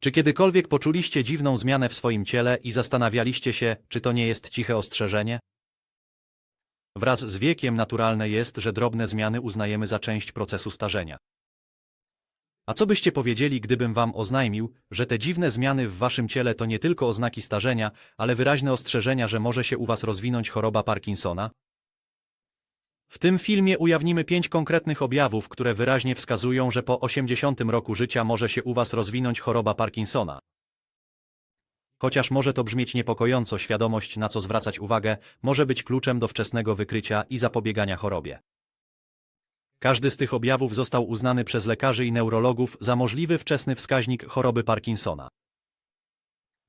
Czy kiedykolwiek poczuliście dziwną zmianę w swoim ciele i zastanawialiście się, czy to nie jest ciche ostrzeżenie? Wraz z wiekiem naturalne jest, że drobne zmiany uznajemy za część procesu starzenia. A co byście powiedzieli, gdybym wam oznajmił, że te dziwne zmiany w waszym ciele to nie tylko oznaki starzenia, ale wyraźne ostrzeżenia, że może się u was rozwinąć choroba Parkinsona? W tym filmie ujawnimy pięć konkretnych objawów, które wyraźnie wskazują, że po 80 roku życia może się u was rozwinąć choroba Parkinsona. Chociaż może to brzmieć niepokojąco, świadomość na co zwracać uwagę może być kluczem do wczesnego wykrycia i zapobiegania chorobie. Każdy z tych objawów został uznany przez lekarzy i neurologów za możliwy wczesny wskaźnik choroby Parkinsona.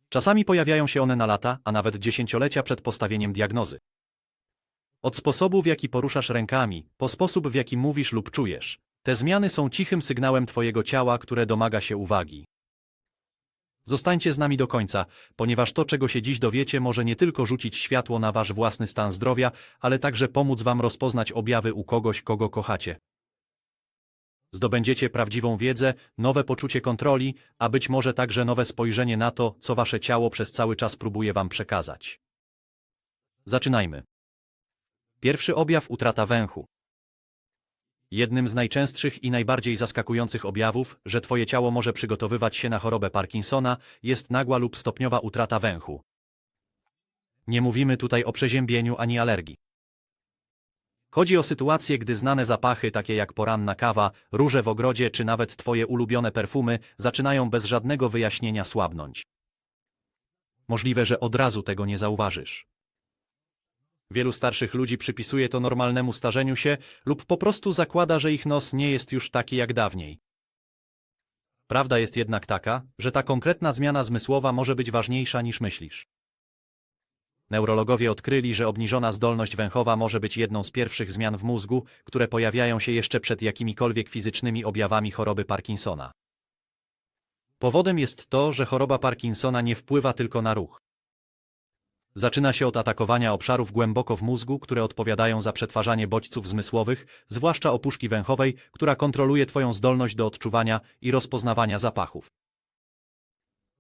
Czasami pojawiają się one na lata, a nawet dziesięciolecia przed postawieniem diagnozy. Od sposobu, w jaki poruszasz rękami, po sposób, w jaki mówisz lub czujesz, te zmiany są cichym sygnałem Twojego ciała, które domaga się uwagi. Zostańcie z nami do końca, ponieważ to, czego się dziś dowiecie, może nie tylko rzucić światło na Wasz własny stan zdrowia, ale także pomóc Wam rozpoznać objawy u kogoś, kogo kochacie. Zdobędziecie prawdziwą wiedzę, nowe poczucie kontroli, a być może także nowe spojrzenie na to, co Wasze ciało przez cały czas próbuje Wam przekazać. Zaczynajmy. Pierwszy objaw utrata węchu. Jednym z najczęstszych i najbardziej zaskakujących objawów, że Twoje ciało może przygotowywać się na chorobę Parkinsona, jest nagła lub stopniowa utrata węchu. Nie mówimy tutaj o przeziębieniu ani alergii. Chodzi o sytuacje, gdy znane zapachy, takie jak poranna kawa, róże w ogrodzie czy nawet Twoje ulubione perfumy, zaczynają bez żadnego wyjaśnienia słabnąć. Możliwe, że od razu tego nie zauważysz. Wielu starszych ludzi przypisuje to normalnemu starzeniu się lub po prostu zakłada, że ich nos nie jest już taki jak dawniej. Prawda jest jednak taka, że ta konkretna zmiana zmysłowa może być ważniejsza niż myślisz. Neurologowie odkryli, że obniżona zdolność węchowa może być jedną z pierwszych zmian w mózgu, które pojawiają się jeszcze przed jakimikolwiek fizycznymi objawami choroby Parkinsona. Powodem jest to, że choroba Parkinsona nie wpływa tylko na ruch. Zaczyna się od atakowania obszarów głęboko w mózgu, które odpowiadają za przetwarzanie bodźców zmysłowych, zwłaszcza opuszki węchowej, która kontroluje Twoją zdolność do odczuwania i rozpoznawania zapachów.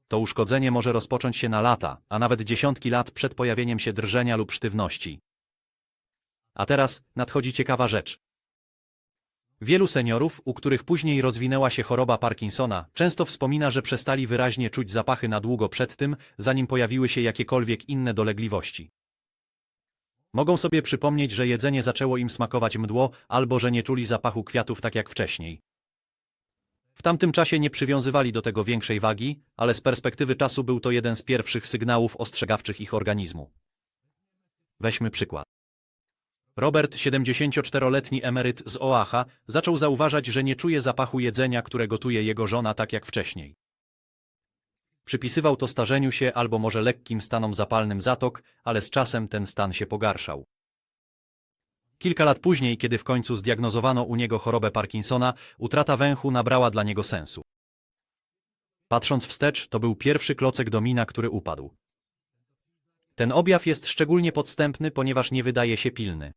To uszkodzenie może rozpocząć się na lata, a nawet dziesiątki lat przed pojawieniem się drżenia lub sztywności. A teraz nadchodzi ciekawa rzecz. Wielu seniorów, u których później rozwinęła się choroba Parkinsona, często wspomina, że przestali wyraźnie czuć zapachy na długo przed tym, zanim pojawiły się jakiekolwiek inne dolegliwości. Mogą sobie przypomnieć, że jedzenie zaczęło im smakować mdło, albo że nie czuli zapachu kwiatów tak jak wcześniej. W tamtym czasie nie przywiązywali do tego większej wagi, ale z perspektywy czasu był to jeden z pierwszych sygnałów ostrzegawczych ich organizmu. Weźmy przykład. Robert, 74-letni emeryt z Oaha, zaczął zauważać, że nie czuje zapachu jedzenia, które gotuje jego żona tak jak wcześniej. Przypisywał to starzeniu się albo może lekkim stanom zapalnym zatok, ale z czasem ten stan się pogarszał. Kilka lat później, kiedy w końcu zdiagnozowano u niego chorobę Parkinsona, utrata węchu nabrała dla niego sensu. Patrząc wstecz, to był pierwszy klocek domina, który upadł. Ten objaw jest szczególnie podstępny, ponieważ nie wydaje się pilny.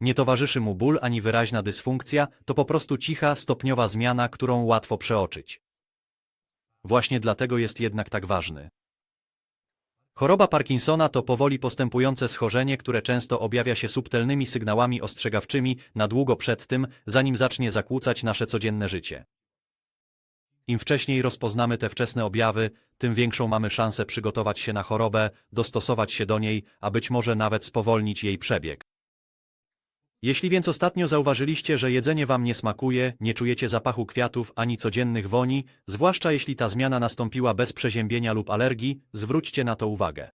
Nie towarzyszy mu ból ani wyraźna dysfunkcja, to po prostu cicha, stopniowa zmiana, którą łatwo przeoczyć. Właśnie dlatego jest jednak tak ważny. Choroba Parkinsona to powoli postępujące schorzenie, które często objawia się subtelnymi sygnałami ostrzegawczymi na długo przed tym, zanim zacznie zakłócać nasze codzienne życie. Im wcześniej rozpoznamy te wczesne objawy, tym większą mamy szansę przygotować się na chorobę, dostosować się do niej, a być może nawet spowolnić jej przebieg. Jeśli więc ostatnio zauważyliście, że jedzenie wam nie smakuje, nie czujecie zapachu kwiatów ani codziennych woni, zwłaszcza jeśli ta zmiana nastąpiła bez przeziębienia lub alergii, zwróćcie na to uwagę.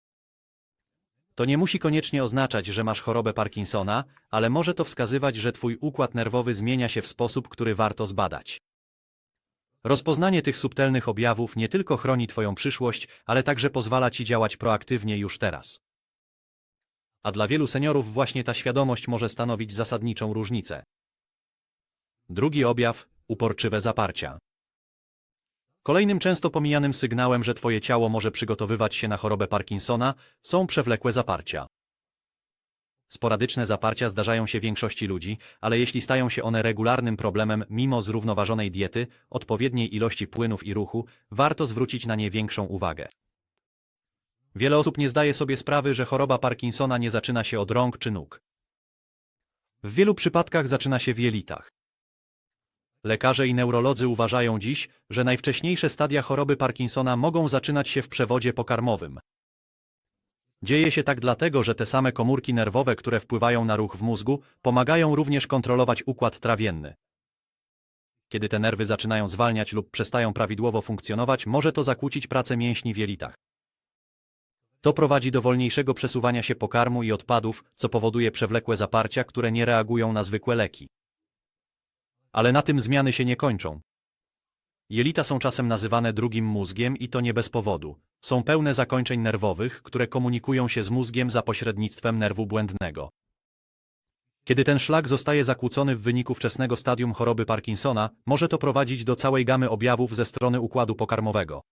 To nie musi koniecznie oznaczać, że masz chorobę Parkinsona, ale może to wskazywać, że twój układ nerwowy zmienia się w sposób, który warto zbadać. Rozpoznanie tych subtelnych objawów nie tylko chroni Twoją przyszłość, ale także pozwala Ci działać proaktywnie już teraz. A dla wielu seniorów właśnie ta świadomość może stanowić zasadniczą różnicę. Drugi objaw uporczywe zaparcia. Kolejnym często pomijanym sygnałem, że Twoje ciało może przygotowywać się na chorobę Parkinsona, są przewlekłe zaparcia. Sporadyczne zaparcia zdarzają się większości ludzi, ale jeśli stają się one regularnym problemem mimo zrównoważonej diety, odpowiedniej ilości płynów i ruchu, warto zwrócić na nie większą uwagę. Wiele osób nie zdaje sobie sprawy, że choroba Parkinsona nie zaczyna się od rąk czy nóg. W wielu przypadkach zaczyna się w jelitach. Lekarze i neurolodzy uważają dziś, że najwcześniejsze stadia choroby Parkinsona mogą zaczynać się w przewodzie pokarmowym. Dzieje się tak dlatego, że te same komórki nerwowe, które wpływają na ruch w mózgu, pomagają również kontrolować układ trawienny. Kiedy te nerwy zaczynają zwalniać lub przestają prawidłowo funkcjonować, może to zakłócić pracę mięśni w jelitach. To prowadzi do wolniejszego przesuwania się pokarmu i odpadów, co powoduje przewlekłe zaparcia, które nie reagują na zwykłe leki. Ale na tym zmiany się nie kończą. Jelita są czasem nazywane drugim mózgiem i to nie bez powodu. Są pełne zakończeń nerwowych, które komunikują się z mózgiem za pośrednictwem nerwu błędnego. Kiedy ten szlak zostaje zakłócony w wyniku wczesnego stadium choroby Parkinsona, może to prowadzić do całej gamy objawów ze strony układu pokarmowego.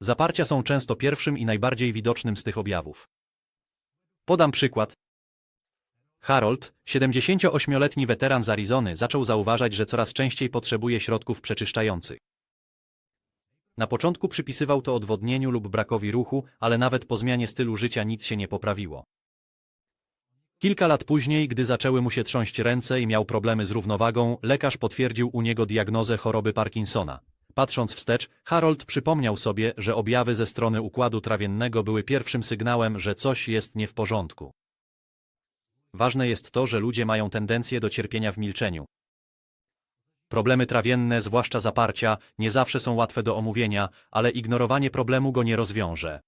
Zaparcia są często pierwszym i najbardziej widocznym z tych objawów. Podam przykład. Harold, 78-letni weteran z Arizony, zaczął zauważać, że coraz częściej potrzebuje środków przeczyszczających. Na początku przypisywał to odwodnieniu lub brakowi ruchu, ale nawet po zmianie stylu życia nic się nie poprawiło. Kilka lat później, gdy zaczęły mu się trząść ręce i miał problemy z równowagą, lekarz potwierdził u niego diagnozę choroby Parkinsona. Patrząc wstecz, Harold przypomniał sobie, że objawy ze strony układu trawiennego były pierwszym sygnałem, że coś jest nie w porządku. Ważne jest to, że ludzie mają tendencję do cierpienia w milczeniu. Problemy trawienne, zwłaszcza zaparcia, nie zawsze są łatwe do omówienia, ale ignorowanie problemu go nie rozwiąże.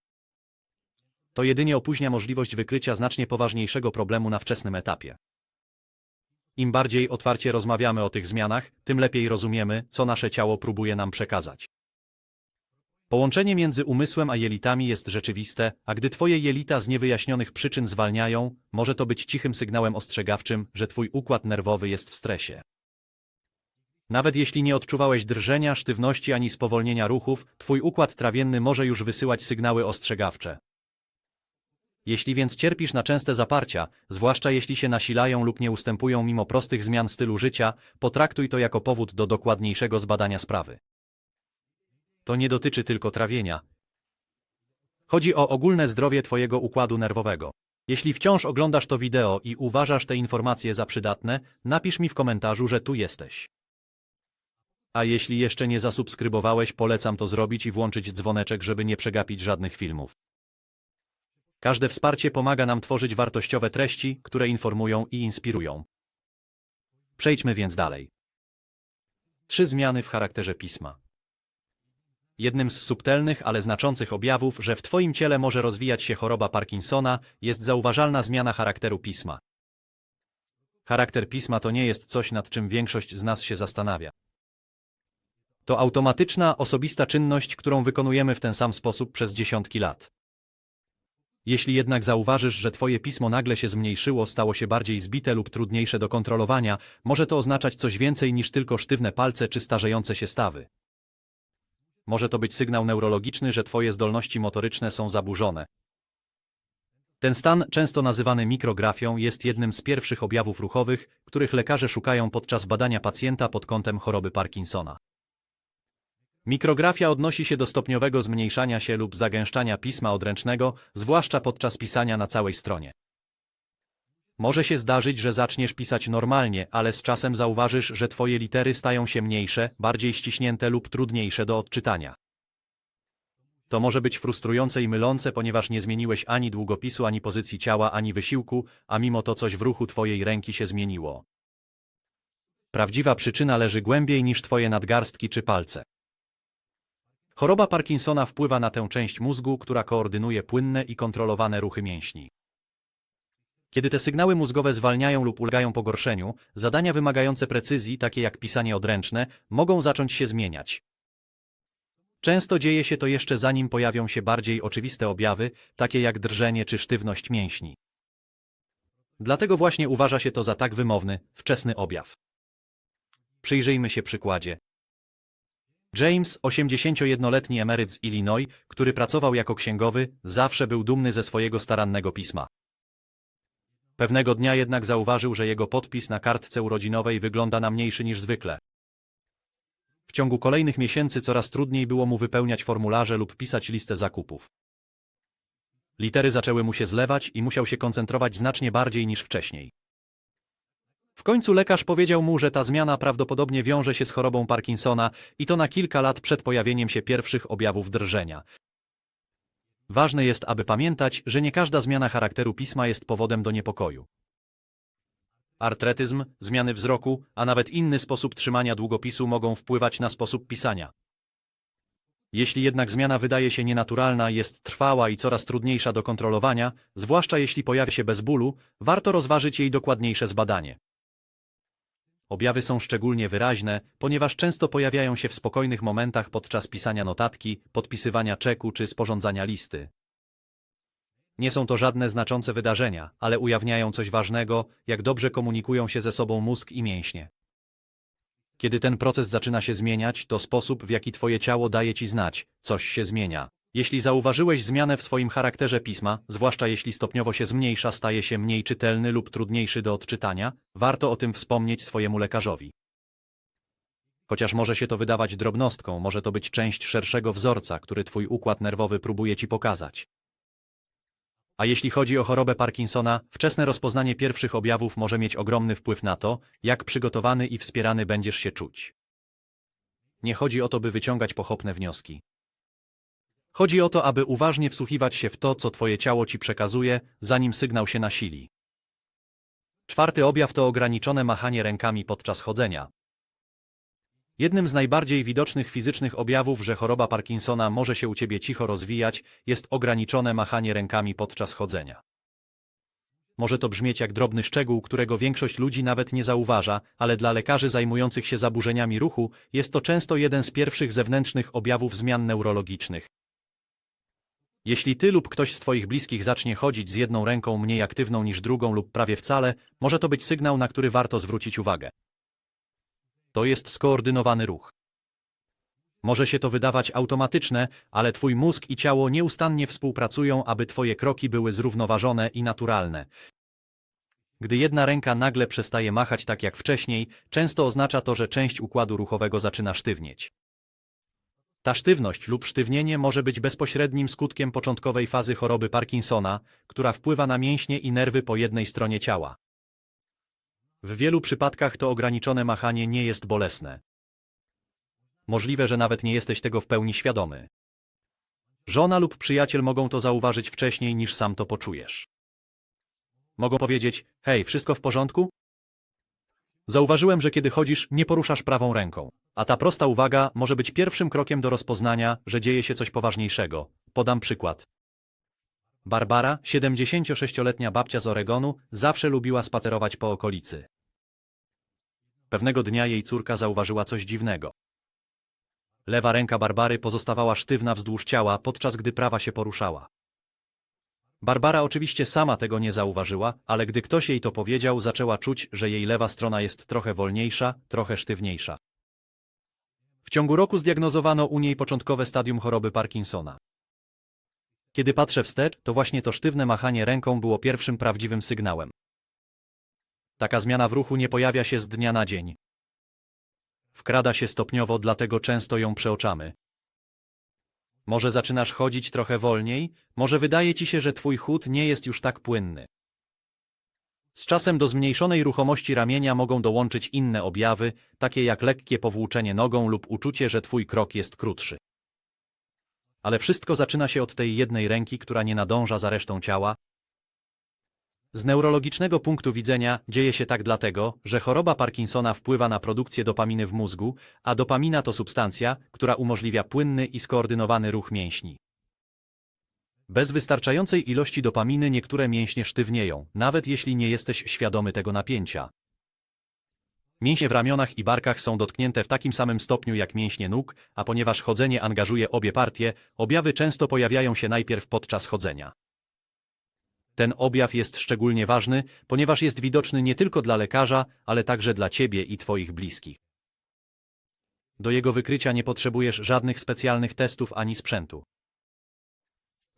To jedynie opóźnia możliwość wykrycia znacznie poważniejszego problemu na wczesnym etapie. Im bardziej otwarcie rozmawiamy o tych zmianach, tym lepiej rozumiemy, co nasze ciało próbuje nam przekazać. Połączenie między umysłem a jelitami jest rzeczywiste, a gdy twoje jelita z niewyjaśnionych przyczyn zwalniają, może to być cichym sygnałem ostrzegawczym, że twój układ nerwowy jest w stresie. Nawet jeśli nie odczuwałeś drżenia, sztywności ani spowolnienia ruchów, twój układ trawienny może już wysyłać sygnały ostrzegawcze. Jeśli więc cierpisz na częste zaparcia, zwłaszcza jeśli się nasilają lub nie ustępują mimo prostych zmian stylu życia, potraktuj to jako powód do dokładniejszego zbadania sprawy. To nie dotyczy tylko trawienia. Chodzi o ogólne zdrowie Twojego układu nerwowego. Jeśli wciąż oglądasz to wideo i uważasz te informacje za przydatne, napisz mi w komentarzu, że tu jesteś. A jeśli jeszcze nie zasubskrybowałeś, polecam to zrobić i włączyć dzwoneczek, żeby nie przegapić żadnych filmów. Każde wsparcie pomaga nam tworzyć wartościowe treści, które informują i inspirują. Przejdźmy więc dalej. Trzy zmiany w charakterze pisma. Jednym z subtelnych, ale znaczących objawów, że w Twoim ciele może rozwijać się choroba Parkinsona, jest zauważalna zmiana charakteru pisma. Charakter pisma to nie jest coś, nad czym większość z nas się zastanawia. To automatyczna, osobista czynność, którą wykonujemy w ten sam sposób przez dziesiątki lat. Jeśli jednak zauważysz, że Twoje pismo nagle się zmniejszyło, stało się bardziej zbite lub trudniejsze do kontrolowania, może to oznaczać coś więcej niż tylko sztywne palce czy starzejące się stawy. Może to być sygnał neurologiczny, że Twoje zdolności motoryczne są zaburzone. Ten stan, często nazywany mikrografią, jest jednym z pierwszych objawów ruchowych, których lekarze szukają podczas badania pacjenta pod kątem choroby Parkinsona. Mikrografia odnosi się do stopniowego zmniejszania się lub zagęszczania pisma odręcznego, zwłaszcza podczas pisania na całej stronie. Może się zdarzyć, że zaczniesz pisać normalnie, ale z czasem zauważysz, że twoje litery stają się mniejsze, bardziej ściśnięte lub trudniejsze do odczytania. To może być frustrujące i mylące, ponieważ nie zmieniłeś ani długopisu, ani pozycji ciała, ani wysiłku, a mimo to coś w ruchu twojej ręki się zmieniło. Prawdziwa przyczyna leży głębiej niż twoje nadgarstki czy palce. Choroba Parkinsona wpływa na tę część mózgu, która koordynuje płynne i kontrolowane ruchy mięśni. Kiedy te sygnały mózgowe zwalniają lub ulegają pogorszeniu, zadania wymagające precyzji, takie jak pisanie odręczne, mogą zacząć się zmieniać. Często dzieje się to jeszcze zanim pojawią się bardziej oczywiste objawy, takie jak drżenie czy sztywność mięśni. Dlatego właśnie uważa się to za tak wymowny, wczesny objaw. Przyjrzyjmy się przykładzie. James, 81-letni emeryt z Illinois, który pracował jako księgowy, zawsze był dumny ze swojego starannego pisma. Pewnego dnia jednak zauważył, że jego podpis na kartce urodzinowej wygląda na mniejszy niż zwykle. W ciągu kolejnych miesięcy coraz trudniej było mu wypełniać formularze lub pisać listę zakupów. Litery zaczęły mu się zlewać i musiał się koncentrować znacznie bardziej niż wcześniej. W końcu lekarz powiedział mu, że ta zmiana prawdopodobnie wiąże się z chorobą Parkinsona i to na kilka lat przed pojawieniem się pierwszych objawów drżenia. Ważne jest, aby pamiętać, że nie każda zmiana charakteru pisma jest powodem do niepokoju. Artretyzm, zmiany wzroku, a nawet inny sposób trzymania długopisu mogą wpływać na sposób pisania. Jeśli jednak zmiana wydaje się nienaturalna, jest trwała i coraz trudniejsza do kontrolowania, zwłaszcza jeśli pojawia się bez bólu, warto rozważyć jej dokładniejsze zbadanie. Objawy są szczególnie wyraźne, ponieważ często pojawiają się w spokojnych momentach podczas pisania notatki, podpisywania czeku czy sporządzania listy. Nie są to żadne znaczące wydarzenia, ale ujawniają coś ważnego, jak dobrze komunikują się ze sobą mózg i mięśnie. Kiedy ten proces zaczyna się zmieniać, to sposób, w jaki twoje ciało daje ci znać, coś się zmienia. Jeśli zauważyłeś zmianę w swoim charakterze pisma, zwłaszcza jeśli stopniowo się zmniejsza, staje się mniej czytelny lub trudniejszy do odczytania, warto o tym wspomnieć swojemu lekarzowi. Chociaż może się to wydawać drobnostką, może to być część szerszego wzorca, który twój układ nerwowy próbuje ci pokazać. A jeśli chodzi o chorobę Parkinsona, wczesne rozpoznanie pierwszych objawów może mieć ogromny wpływ na to, jak przygotowany i wspierany będziesz się czuć. Nie chodzi o to, by wyciągać pochopne wnioski. Chodzi o to, aby uważnie wsłuchiwać się w to, co twoje ciało ci przekazuje, zanim sygnał się nasili. Czwarty objaw to ograniczone machanie rękami podczas chodzenia. Jednym z najbardziej widocznych fizycznych objawów, że choroba Parkinsona może się u ciebie cicho rozwijać, jest ograniczone machanie rękami podczas chodzenia. Może to brzmieć jak drobny szczegół, którego większość ludzi nawet nie zauważa, ale dla lekarzy zajmujących się zaburzeniami ruchu jest to często jeden z pierwszych zewnętrznych objawów zmian neurologicznych. Jeśli ty lub ktoś z twoich bliskich zacznie chodzić z jedną ręką mniej aktywną niż drugą lub prawie wcale, może to być sygnał, na który warto zwrócić uwagę. To jest skoordynowany ruch. Może się to wydawać automatyczne, ale twój mózg i ciało nieustannie współpracują, aby twoje kroki były zrównoważone i naturalne. Gdy jedna ręka nagle przestaje machać tak jak wcześniej, często oznacza to, że część układu ruchowego zaczyna sztywnieć. Ta sztywność lub sztywnienie może być bezpośrednim skutkiem początkowej fazy choroby Parkinsona, która wpływa na mięśnie i nerwy po jednej stronie ciała. W wielu przypadkach to ograniczone machanie nie jest bolesne. Możliwe, że nawet nie jesteś tego w pełni świadomy. Żona lub przyjaciel mogą to zauważyć wcześniej niż sam to poczujesz. Mogą powiedzieć, hej, wszystko w porządku? Zauważyłem, że kiedy chodzisz, nie poruszasz prawą ręką. A ta prosta uwaga może być pierwszym krokiem do rozpoznania, że dzieje się coś poważniejszego. Podam przykład. Barbara, 76-letnia babcia z Oregonu, zawsze lubiła spacerować po okolicy. Pewnego dnia jej córka zauważyła coś dziwnego. Lewa ręka Barbary pozostawała sztywna wzdłuż ciała, podczas gdy prawa się poruszała. Barbara oczywiście sama tego nie zauważyła, ale gdy ktoś jej to powiedział, zaczęła czuć, że jej lewa strona jest trochę wolniejsza, trochę sztywniejsza. W ciągu roku zdiagnozowano u niej początkowe stadium choroby Parkinsona. Kiedy patrzę wstecz, to właśnie to sztywne machanie ręką było pierwszym prawdziwym sygnałem. Taka zmiana w ruchu nie pojawia się z dnia na dzień. Wkrada się stopniowo, dlatego często ją przeoczamy. Może zaczynasz chodzić trochę wolniej, może wydaje ci się, że twój chód nie jest już tak płynny. Z czasem do zmniejszonej ruchomości ramienia mogą dołączyć inne objawy, takie jak lekkie powłóczenie nogą lub uczucie, że twój krok jest krótszy. Ale wszystko zaczyna się od tej jednej ręki, która nie nadąża za resztą ciała. Z neurologicznego punktu widzenia dzieje się tak dlatego, że choroba Parkinsona wpływa na produkcję dopaminy w mózgu, a dopamina to substancja, która umożliwia płynny i skoordynowany ruch mięśni. Bez wystarczającej ilości dopaminy niektóre mięśnie sztywnieją, nawet jeśli nie jesteś świadomy tego napięcia. Mięśnie w ramionach i barkach są dotknięte w takim samym stopniu jak mięśnie nóg, a ponieważ chodzenie angażuje obie partie, objawy często pojawiają się najpierw podczas chodzenia. Ten objaw jest szczególnie ważny, ponieważ jest widoczny nie tylko dla lekarza, ale także dla ciebie i twoich bliskich. Do jego wykrycia nie potrzebujesz żadnych specjalnych testów ani sprzętu.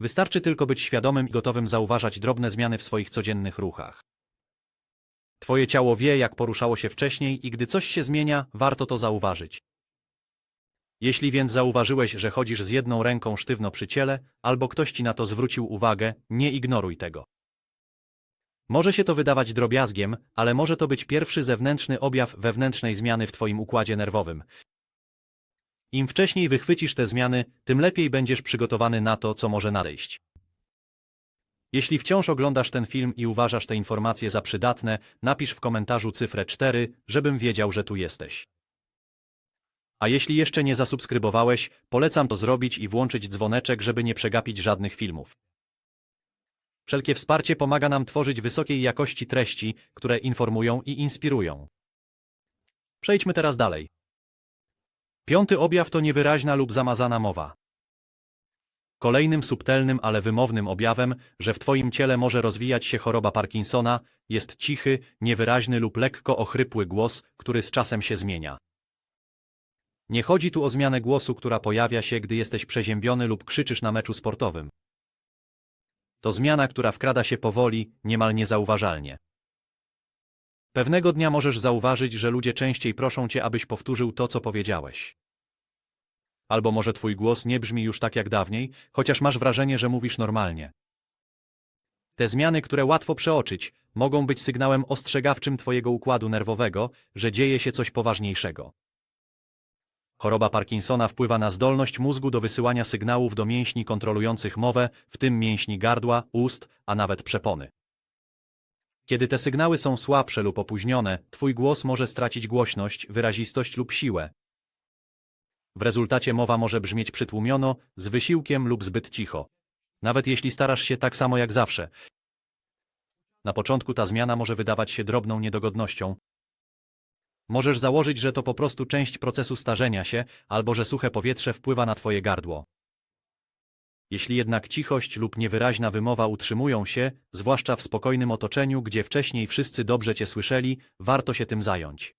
Wystarczy tylko być świadomym i gotowym zauważać drobne zmiany w swoich codziennych ruchach. Twoje ciało wie, jak poruszało się wcześniej i gdy coś się zmienia, warto to zauważyć. Jeśli więc zauważyłeś, że chodzisz z jedną ręką sztywno przy ciele, albo ktoś ci na to zwrócił uwagę, nie ignoruj tego. Może się to wydawać drobiazgiem, ale może to być pierwszy zewnętrzny objaw wewnętrznej zmiany w Twoim układzie nerwowym. Im wcześniej wychwycisz te zmiany, tym lepiej będziesz przygotowany na to, co może nadejść. Jeśli wciąż oglądasz ten film i uważasz te informacje za przydatne, napisz w komentarzu cyfrę 4, żebym wiedział, że tu jesteś. A jeśli jeszcze nie zasubskrybowałeś, polecam to zrobić i włączyć dzwoneczek, żeby nie przegapić żadnych filmów. Wszelkie wsparcie pomaga nam tworzyć wysokiej jakości treści, które informują i inspirują. Przejdźmy teraz dalej. Piąty objaw to niewyraźna lub zamazana mowa. Kolejnym subtelnym, ale wymownym objawem, że w Twoim ciele może rozwijać się choroba Parkinsona, jest cichy, niewyraźny lub lekko ochrypły głos, który z czasem się zmienia. Nie chodzi tu o zmianę głosu, która pojawia się, gdy jesteś przeziębiony lub krzyczysz na meczu sportowym. To zmiana, która wkrada się powoli, niemal niezauważalnie. Pewnego dnia możesz zauważyć, że ludzie częściej proszą cię, abyś powtórzył to, co powiedziałeś. Albo może twój głos nie brzmi już tak jak dawniej, chociaż masz wrażenie, że mówisz normalnie. Te zmiany, które łatwo przeoczyć, mogą być sygnałem ostrzegawczym twojego układu nerwowego, że dzieje się coś poważniejszego. Choroba Parkinsona wpływa na zdolność mózgu do wysyłania sygnałów do mięśni kontrolujących mowę, w tym mięśni gardła, ust, a nawet przepony. Kiedy te sygnały są słabsze lub opóźnione, twój głos może stracić głośność, wyrazistość lub siłę. W rezultacie mowa może brzmieć przytłumiono, z wysiłkiem lub zbyt cicho. Nawet jeśli starasz się tak samo jak zawsze. Na początku ta zmiana może wydawać się drobną niedogodnością, Możesz założyć, że to po prostu część procesu starzenia się, albo że suche powietrze wpływa na twoje gardło. Jeśli jednak cichość lub niewyraźna wymowa utrzymują się, zwłaszcza w spokojnym otoczeniu, gdzie wcześniej wszyscy dobrze cię słyszeli, warto się tym zająć.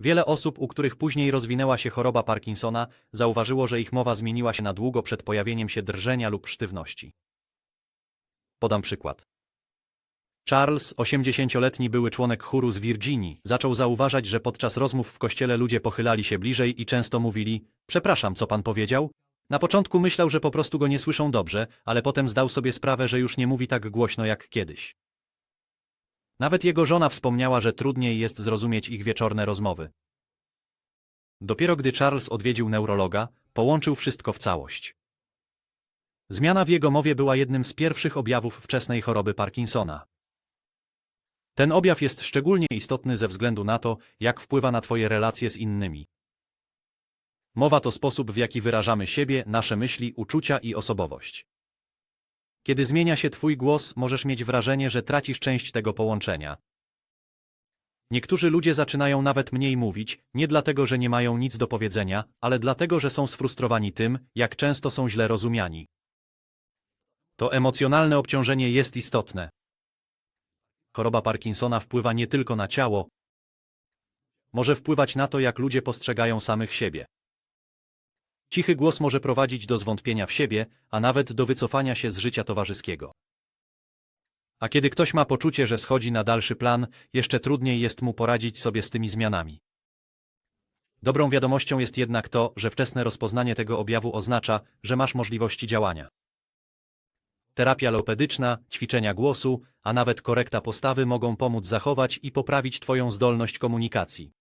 Wiele osób, u których później rozwinęła się choroba Parkinsona, zauważyło, że ich mowa zmieniła się na długo przed pojawieniem się drżenia lub sztywności. Podam przykład. Charles, 80-letni były członek chóru z Virginii, zaczął zauważać, że podczas rozmów w kościele ludzie pochylali się bliżej i często mówili: Przepraszam, co pan powiedział? Na początku myślał, że po prostu go nie słyszą dobrze, ale potem zdał sobie sprawę, że już nie mówi tak głośno jak kiedyś. Nawet jego żona wspomniała, że trudniej jest zrozumieć ich wieczorne rozmowy. Dopiero gdy Charles odwiedził neurologa, połączył wszystko w całość. Zmiana w jego mowie była jednym z pierwszych objawów wczesnej choroby Parkinsona. Ten objaw jest szczególnie istotny ze względu na to, jak wpływa na Twoje relacje z innymi. Mowa to sposób, w jaki wyrażamy siebie, nasze myśli, uczucia i osobowość. Kiedy zmienia się Twój głos, możesz mieć wrażenie, że tracisz część tego połączenia. Niektórzy ludzie zaczynają nawet mniej mówić, nie dlatego, że nie mają nic do powiedzenia, ale dlatego, że są sfrustrowani tym, jak często są źle rozumiani. To emocjonalne obciążenie jest istotne. Choroba Parkinsona wpływa nie tylko na ciało, może wpływać na to, jak ludzie postrzegają samych siebie. Cichy głos może prowadzić do zwątpienia w siebie, a nawet do wycofania się z życia towarzyskiego. A kiedy ktoś ma poczucie, że schodzi na dalszy plan, jeszcze trudniej jest mu poradzić sobie z tymi zmianami. Dobrą wiadomością jest jednak to, że wczesne rozpoznanie tego objawu oznacza, że masz możliwości działania. Terapia logopedyczna, ćwiczenia głosu, a nawet korekta postawy mogą pomóc zachować i poprawić Twoją zdolność komunikacji.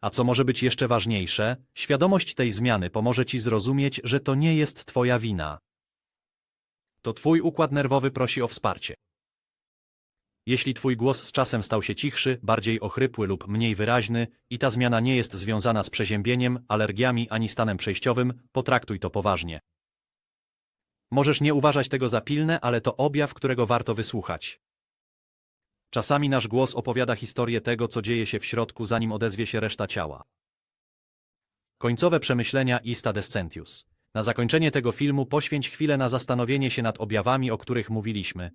A co może być jeszcze ważniejsze, świadomość tej zmiany pomoże Ci zrozumieć, że to nie jest Twoja wina. To Twój układ nerwowy prosi o wsparcie. Jeśli Twój głos z czasem stał się cichszy, bardziej ochrypły lub mniej wyraźny i ta zmiana nie jest związana z przeziębieniem, alergiami ani stanem przejściowym, potraktuj to poważnie. Możesz nie uważać tego za pilne, ale to objaw, którego warto wysłuchać. Czasami nasz głos opowiada historię tego, co dzieje się w środku, zanim odezwie się reszta ciała. Końcowe przemyślenia Ista Descentius. Na zakończenie tego filmu poświęć chwilę na zastanowienie się nad objawami, o których mówiliśmy.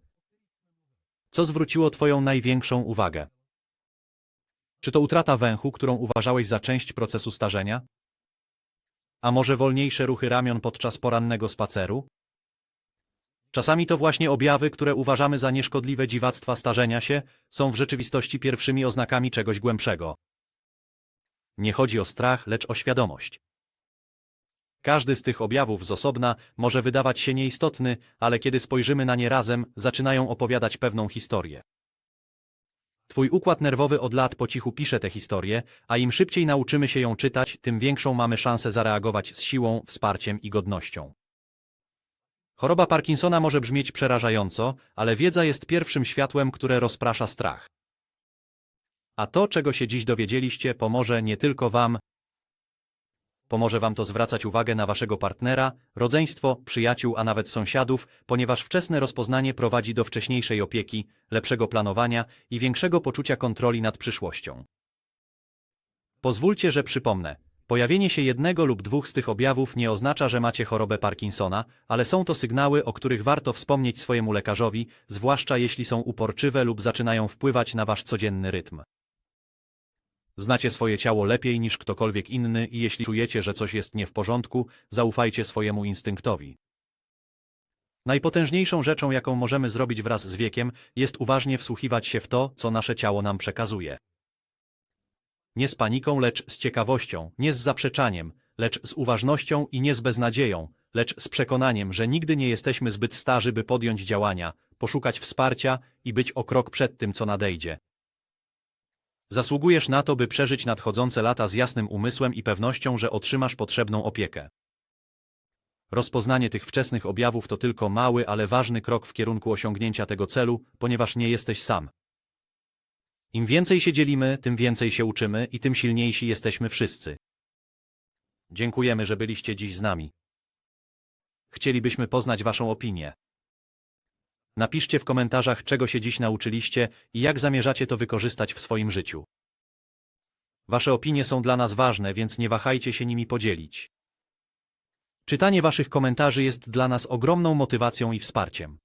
Co zwróciło Twoją największą uwagę? Czy to utrata węchu, którą uważałeś za część procesu starzenia? A może wolniejsze ruchy ramion podczas porannego spaceru? Czasami to właśnie objawy, które uważamy za nieszkodliwe dziwactwa starzenia się, są w rzeczywistości pierwszymi oznakami czegoś głębszego. Nie chodzi o strach, lecz o świadomość. Każdy z tych objawów z osobna może wydawać się nieistotny, ale kiedy spojrzymy na nie razem, zaczynają opowiadać pewną historię. Twój układ nerwowy od lat po cichu pisze tę historię, a im szybciej nauczymy się ją czytać, tym większą mamy szansę zareagować z siłą, wsparciem i godnością. Choroba Parkinsona może brzmieć przerażająco, ale wiedza jest pierwszym światłem, które rozprasza strach. A to, czego się dziś dowiedzieliście, pomoże nie tylko Wam, Pomoże Wam to zwracać uwagę na Waszego partnera, rodzeństwo, przyjaciół, a nawet sąsiadów, ponieważ wczesne rozpoznanie prowadzi do wcześniejszej opieki, lepszego planowania i większego poczucia kontroli nad przyszłością. Pozwólcie, że przypomnę. Pojawienie się jednego lub dwóch z tych objawów nie oznacza, że macie chorobę Parkinsona, ale są to sygnały, o których warto wspomnieć swojemu lekarzowi, zwłaszcza jeśli są uporczywe lub zaczynają wpływać na Wasz codzienny rytm. Znacie swoje ciało lepiej niż ktokolwiek inny i jeśli czujecie, że coś jest nie w porządku, zaufajcie swojemu instynktowi. Najpotężniejszą rzeczą, jaką możemy zrobić wraz z wiekiem, jest uważnie wsłuchiwać się w to, co nasze ciało nam przekazuje. Nie z paniką, lecz z ciekawością, nie z zaprzeczaniem, lecz z uważnością i nie z beznadzieją, lecz z przekonaniem, że nigdy nie jesteśmy zbyt starzy, by podjąć działania, poszukać wsparcia i być o krok przed tym, co nadejdzie. Zasługujesz na to, by przeżyć nadchodzące lata z jasnym umysłem i pewnością, że otrzymasz potrzebną opiekę. Rozpoznanie tych wczesnych objawów to tylko mały, ale ważny krok w kierunku osiągnięcia tego celu, ponieważ nie jesteś sam. Im więcej się dzielimy, tym więcej się uczymy i tym silniejsi jesteśmy wszyscy. Dziękujemy, że byliście dziś z nami. Chcielibyśmy poznać Waszą opinię. Napiszcie w komentarzach, czego się dziś nauczyliście i jak zamierzacie to wykorzystać w swoim życiu. Wasze opinie są dla nas ważne, więc nie wahajcie się nimi podzielić. Czytanie Waszych komentarzy jest dla nas ogromną motywacją i wsparciem.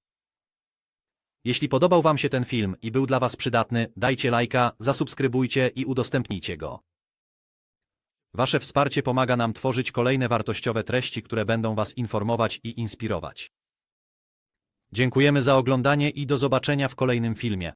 Jeśli podobał Wam się ten film i był dla Was przydatny, dajcie lajka, zasubskrybujcie i udostępnijcie go. Wasze wsparcie pomaga nam tworzyć kolejne wartościowe treści, które będą Was informować i inspirować. Dziękujemy za oglądanie i do zobaczenia w kolejnym filmie.